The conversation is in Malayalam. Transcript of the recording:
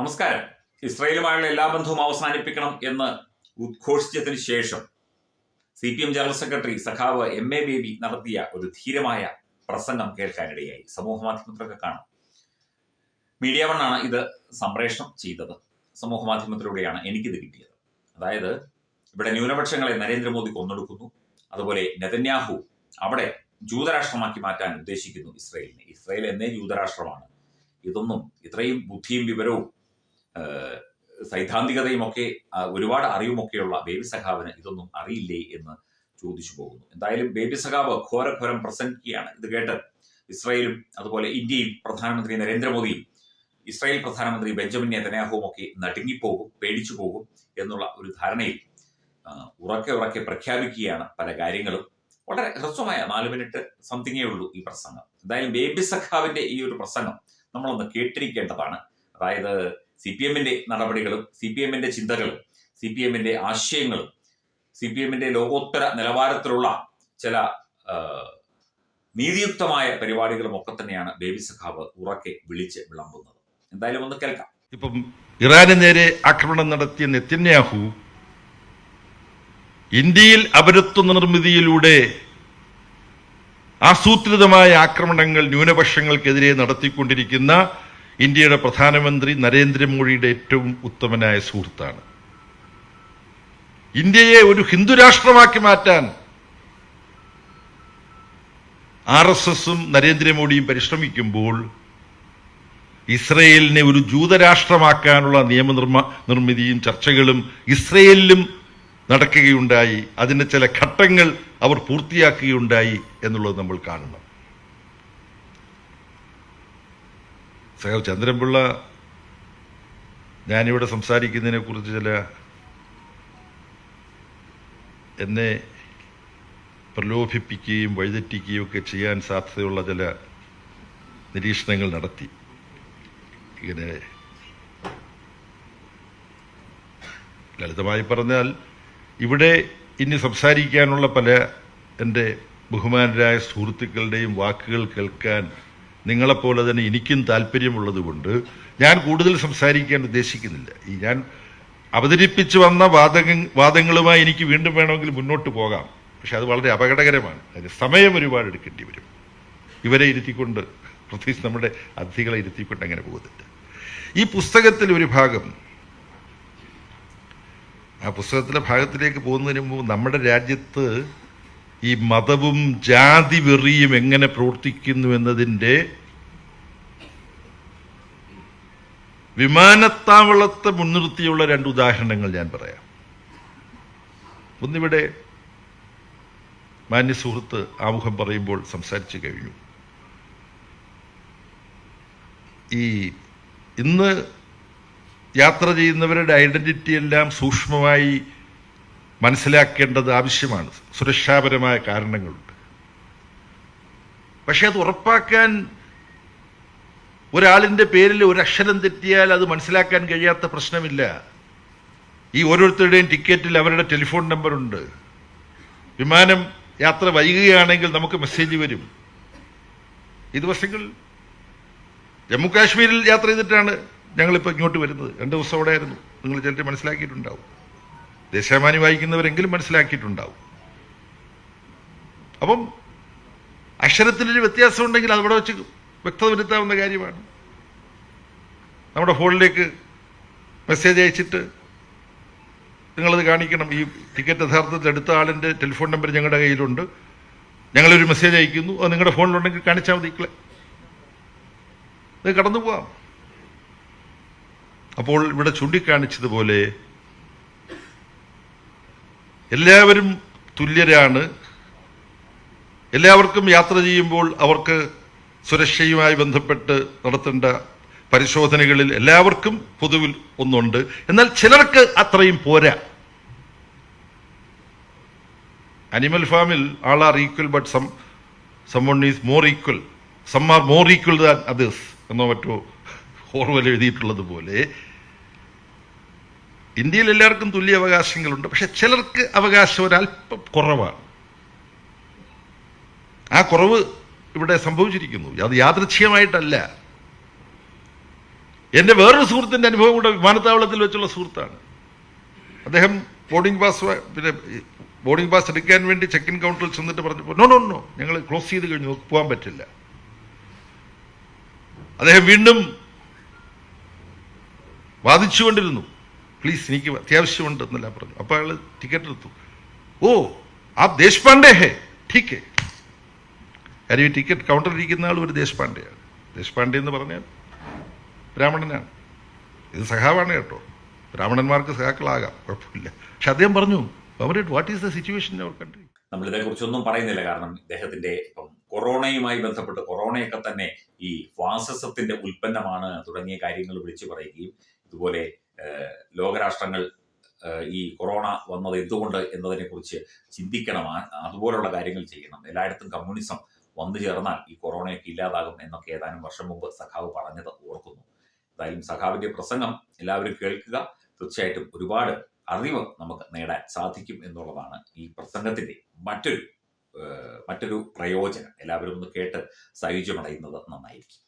നമസ്കാരം. ഇസ്രയേലുമായുള്ള എല്ലാ ബന്ധവും അവസാനിപ്പിക്കണം എന്ന് ഉദ്ഘോഷിച്ചതിന് ശേഷം C P M general secretary സഖാവ് എം എ ബേബി നടത്തിയ ഒരു ധീരമായ പ്രസംഗം കേൾക്കാനിടയായി. സമൂഹ മാധ്യമത്തിലൊക്കെ കാണാം. മീഡിയ വണ്ണാണ് ഇത് സംപ്രേഷണം ചെയ്തത്. സമൂഹ മാധ്യമത്തിലൂടെയാണ് എനിക്കിത് കിട്ടിയത്. അതായത് ഇവിടെ ന്യൂനപക്ഷങ്ങളെ നരേന്ദ്രമോദി കൊന്നൊടുക്കുന്നു അതുപോലെ നെതന്യാഹു അവിടെ ജൂതരാഷ്ട്രമാക്കി മാറ്റാൻ ഉദ്ദേശിക്കുന്നു ഇസ്രയേലിനെ. ഇസ്രയേൽ എന്നേ ജൂതരാഷ്ട്രമാണ്. ഇതൊന്നും ഇത്രയും ബുദ്ധിയും വിവരവും സൈദ്ധാന്തികതയും ഒക്കെ ഒരുപാട് അറിവുമൊക്കെയുള്ള ബേബി സഖാവിന് ഇതൊന്നും അറിയില്ലേ എന്ന് ചോദിച്ചു പോകുന്നു. എന്തായാലും ബേബി സഖാവ് ഘോരഘോരം പ്രസംഗിക്കുകയാണ്. ഇത് കേട്ട് ഇസ്രായേലും അതുപോലെ ഇന്ത്യയും പ്രധാനമന്ത്രി നരേന്ദ്രമോദിയും ഇസ്രായേൽ പ്രധാനമന്ത്രി ബെഞ്ചമിൻ നെതന്യാഹുവും ഒക്കെ നടുങ്ങിപ്പോകും പേടിച്ചു പോകും എന്നുള്ള ഒരു ധാരണയിൽ ഉറക്കെ ഉറക്കെ പ്രഖ്യാപിക്കുകയാണ് പല കാര്യങ്ങളും. വളരെ ഹ്രസ്വമായ നാല് മിനിറ്റ് സംതിങ്ങേ ഉള്ളൂ ഈ പ്രസംഗം. എന്തായാലും ബേബി സഖാവിന്റെ ഈ ഒരു പ്രസംഗം നമ്മളൊന്ന് കേട്ടിരിക്കേണ്ടതാണ്. അതായത് സി പി എമ്മിന്റെ നടപടികളും സി പി എമ്മിന്റെ ചിന്തകളും സി പി എമ്മിന്റെ ആശയങ്ങളും സി പി എമ്മിന്റെ ലോകോത്തര നിലവാരത്തിലുള്ള ചില നീതിയുക്തമായ പരിപാടികളും ഒക്കെ തന്നെയാണ് ബേബി സഖാവ് ഉറക്കെ വിളിച്ച് വിളമ്പുന്നത്. എന്തായാലും ഒന്ന് കേൾക്കാം. ഇപ്പം ഇറാന് നേരെ ആക്രമണം നടത്തിയ നെത്തന്യാഹു ഇന്ത്യയിൽ അപരത്വ നിർമ്മിതിയിലൂടെ ആസൂത്രിതമായ ആക്രമണങ്ങൾ ന്യൂനപക്ഷങ്ങൾക്കെതിരെ നടത്തിക്കൊണ്ടിരിക്കുന്ന ഇന്ത്യയുടെ പ്രധാനമന്ത്രി നരേന്ദ്രമോദിയുടെ ഏറ്റവും ഉത്തമനായ സുഹൃത്താണ്. ഇന്ത്യയെ ഒരു ഹിന്ദുരാഷ്ട്രമാക്കി മാറ്റാൻ ആർ എസ് എസും നരേന്ദ്രമോദിയും പരിശ്രമിക്കുമ്പോൾ ഇസ്രയേലിനെ ഒരു ജൂതരാഷ്ട്രമാക്കാനുള്ള നിയമനിർമ്മ നിർമ്മിതിയും ചർച്ചകളും ഇസ്രയേലിലും നടക്കുകയുണ്ടായി. അതിന്റെ ചില ഘട്ടങ്ങൾ അവർ പൂർത്തിയാക്കുകയുണ്ടായി എന്നുള്ളത് നമ്മൾ കാണണം. സഹോ ചന്ദ്രൻപിള്ള ഞാനിവിടെ സംസാരിക്കുന്നതിനെ കുറിച്ച് ചില എന്നെ പ്രലോഭിപ്പിക്കുകയും വഴിതെറ്റിക്കുകയും ഒക്കെ ചെയ്യാൻ സാധ്യതയുള്ള ചില നിരീക്ഷണങ്ങൾ നടത്തി. ഇങ്ങനെ ലളിതമായി പറഞ്ഞാൽ ഇവിടെ ഇനി സംസാരിക്കാനുള്ള പല എന്റെ ബഹുമാനരായ സുഹൃത്തുക്കളുടെയും വാക്കുകൾ കേൾക്കാൻ നിങ്ങളെപ്പോലെ തന്നെ എനിക്കും താല്പര്യമുള്ളതുകൊണ്ട് ഞാൻ കൂടുതൽ സംസാരിക്കാൻ ഉദ്ദേശിക്കുന്നില്ല. ഈ ഞാൻ അവതരിപ്പിച്ചു വന്ന വാദങ്ങ വാദങ്ങളുമായി എനിക്ക് വീണ്ടും വേണമെങ്കിൽ മുന്നോട്ട് പോകാം. പക്ഷെ അത് വളരെ അപകടകരമാണ്. അതിന് സമയം ഒരുപാട് എടുക്കേണ്ടി വരും. ഇവരെ ഇരുത്തിക്കൊണ്ട് പ്രത്യേകിച്ച് നമ്മുടെ അതിഥികളെ ഇരുത്തിക്കൊണ്ട് അങ്ങനെ പോകുന്നില്ല ഈ പുസ്തകത്തിൽ ഒരു ഭാഗം ആ പുസ്തകത്തിലെ ഭാഗത്തിലേക്ക് പോകുന്നതിന് മുമ്പ് നമ്മുടെ രാജ്യത്ത് ഈ മതവും ജാതി വെറിയും എങ്ങനെ പ്രവർത്തിക്കുന്നു എന്നതിന്റെ വിമാനത്താവളത്തെ മുൻനിർത്തിയുള്ള രണ്ട് ഉദാഹരണങ്ങൾ ഞാൻ പറയാം. ഒന്നിവിടെ മാന്യ സുഹൃത്ത് ആമുഖം പറയുമ്പോൾ സംസാരിച്ചു കഴിഞ്ഞു. ഈ ഇന്ന് യാത്ര ചെയ്യുന്നവരുടെ ഐഡന്റിറ്റി എല്ലാം സൂക്ഷ്മമായി മനസ്സിലാക്കേണ്ടത് ആവശ്യമാണ്. സുരക്ഷാപരമായ കാരണങ്ങളുണ്ട്. പക്ഷെ അത് ഉറപ്പാക്കാൻ ഒരാളിന്റെ പേരിൽ ഒരു അക്ഷരം തെറ്റിയാൽ അത് മനസ്സിലാക്കാൻ കഴിയാത്ത പ്രശ്നമില്ല. ഈ ഓരോരുത്തരുടെയും ടിക്കറ്റിൽ അവരുടെ ടെലിഫോൺ നമ്പറുണ്ട്. വിമാനം യാത്ര വൈകുകയാണെങ്കിൽ നമുക്ക് മെസ്സേജ് വരും. ഈ ദിവസങ്ങൾ ജമ്മു കാശ്മീരിൽ യാത്ര ചെയ്തിട്ടാണ് ഞങ്ങളിപ്പോൾ ഇങ്ങോട്ട് വരുന്നത്. രണ്ട് ദിവസം അവിടെ ആയിരുന്നു. നിങ്ങൾ ചിലർ മനസ്സിലാക്കിയിട്ടുണ്ടാവും. ദേശാമാനി വായിക്കുന്നവരെങ്കിലും മനസ്സിലാക്കിയിട്ടുണ്ടാവും. അപ്പം അക്ഷരത്തിലൊരു വ്യത്യാസം ഉണ്ടെങ്കിൽ അതവിടെ വെച്ച് വ്യക്തത വരുത്താവുന്ന കാര്യമാണ്. നമ്മുടെ ഫോണിലേക്ക് മെസ്സേജ് അയച്ചിട്ട് നിങ്ങളത് കാണിക്കണം. ഈ ടിക്കറ്റ് യഥാർത്ഥത്തിൽ എടുത്ത ആളിന്റെ ടെലിഫോൺ നമ്പർ ഞങ്ങളുടെ കയ്യിലുണ്ട്. ഞങ്ങളൊരു മെസ്സേജ് അയക്കുന്നു. അത് നിങ്ങളുടെ ഫോണിലുണ്ടെങ്കിൽ കാണിച്ചാൽ മതി ഇക്കളെ. ഇത് കടന്നു പോവാം അപ്പോൾ ഇവിടെ ചൂണ്ടിക്കാണിച്ചതുപോലെ എല്ലാവരും തുല്യരാണ്. എല്ലാവർക്കും യാത്ര ചെയ്യുമ്പോൾ അവർക്ക് സുരക്ഷയുമായി ബന്ധപ്പെട്ട് നടത്തേണ്ട പരിശോധനകളിൽ എല്ലാവർക്കും പൊതുവിൽ ഒന്നുണ്ട്. എന്നാൽ ചിലർക്ക് അത്രയും പോരാ. അനിമൽ ഫാമിൽ all are equal but some someone is more equal some are more equal than others എന്നോ മറ്റോ ഓർവൽ എഴുതിയിട്ടുള്ളത് പോലെ ഇന്ത്യയിൽ എല്ലാവർക്കും തുല്യ അവകാശങ്ങളുണ്ട്. പക്ഷെ ചിലർക്ക് അവകാശം ഒരല്പം കുറവാണ്. ആ കുറവ് ഇവിടെ സംഭവിച്ചിരിക്കുന്നു. അത് യാദൃച്ഛികമായിട്ടല്ല. എന്റെ വേറൊരു സുഹൃത്തിന്റെ അനുഭവം കൂടെ വിമാനത്താവളത്തിൽ വെച്ചുള്ള സുഹൃത്താണ്. അദ്ദേഹം ബോർഡിംഗ് പാസ് പിന്നെ ബോർഡിംഗ് പാസ് എടുക്കാൻ വേണ്ടി ചെക്ക് ഇൻ കൗണ്ടറിൽ ചെന്നിട്ട് പറഞ്ഞപ്പോൾ നോ നോ നോ ഞങ്ങൾ ക്ലോസ് ചെയ്ത് കഴിഞ്ഞു. നമുക്ക് പോകാൻ പറ്റില്ല. അദ്ദേഹം വീണ്ടും വാദിച്ചുകൊണ്ടിരുന്നു. പ്ലീസ് എനിക്ക് അത്യാവശ്യമുണ്ട് എന്നല്ല പറഞ്ഞു. അപ്പോൾ അയാൾ ടിക്കറ്റ് എടുത്തു. ഓ ആ ദേശ്പാണ്ഡേ ഹേ. ഠീക്ക്. കാര്യം ഈ ടിക്കറ്റ് കൗണ്ടറിൽ ഇരിക്കുന്ന ആൾ ഒരു ദേശ്പാണ്ഡെയാണ്. ദേശ്പാണ്ഡെ എന്ന് പറഞ്ഞാൽ ബ്രാഹ്മണനാണ്. ഇത് സഖാവാണ് കേട്ടോ. ബ്രാഹ്മണന്മാർക്ക് സഖാക്കളാകാം കുഴപ്പമില്ല. പക്ഷെ അദ്ദേഹം പറഞ്ഞു what is the situation in our country നമ്മൾ ഇതേക്കുറിച്ചൊന്നും പറയുന്നില്ല. കാരണം ഇദ്ദേഹത്തിന്റെ ഇപ്പം കൊറോണയുമായി ബന്ധപ്പെട്ട് കൊറോണയൊക്കെ തന്നെ ഈ ഫാസിസത്തിന്റെ ഉൽപ്പന്നമാണ് തുടങ്ങിയ കാര്യങ്ങൾ വിളിച്ചു പറയുകയും ഇതുപോലെ ലോകരാഷ്ട്രങ്ങൾ ഈ കൊറോണ വന്നത് എന്തുകൊണ്ട് എന്നതിനെ കുറിച്ച് ചിന്തിക്കണം അതുപോലുള്ള കാര്യങ്ങൾ ചെയ്യണം. എല്ലായിടത്തും കമ്മ്യൂണിസം വന്നു ചേർന്നാൽ ഈ കൊറോണയൊക്കെ ഇല്ലാതാകും എന്നൊക്കെ ഏതാനും വർഷം മുമ്പ് സഖാവ് പറഞ്ഞത് ഓർക്കുന്നു. എന്തായാലും സഖാവിന്റെ പ്രസംഗം എല്ലാവരും കേൾക്കുക. തീർച്ചയായിട്ടും ഒരുപാട് അറിവ് നമുക്ക് നേടാൻ സാധിക്കും എന്നുള്ളതാണ് ഈ പ്രസംഗത്തിന്റെ മറ്റൊരു മറ്റൊരു പ്രയോജനം. എല്ലാവരും ഒന്ന് കേട്ട് സായുജ്യമടയുന്നത് നന്നായിരിക്കും.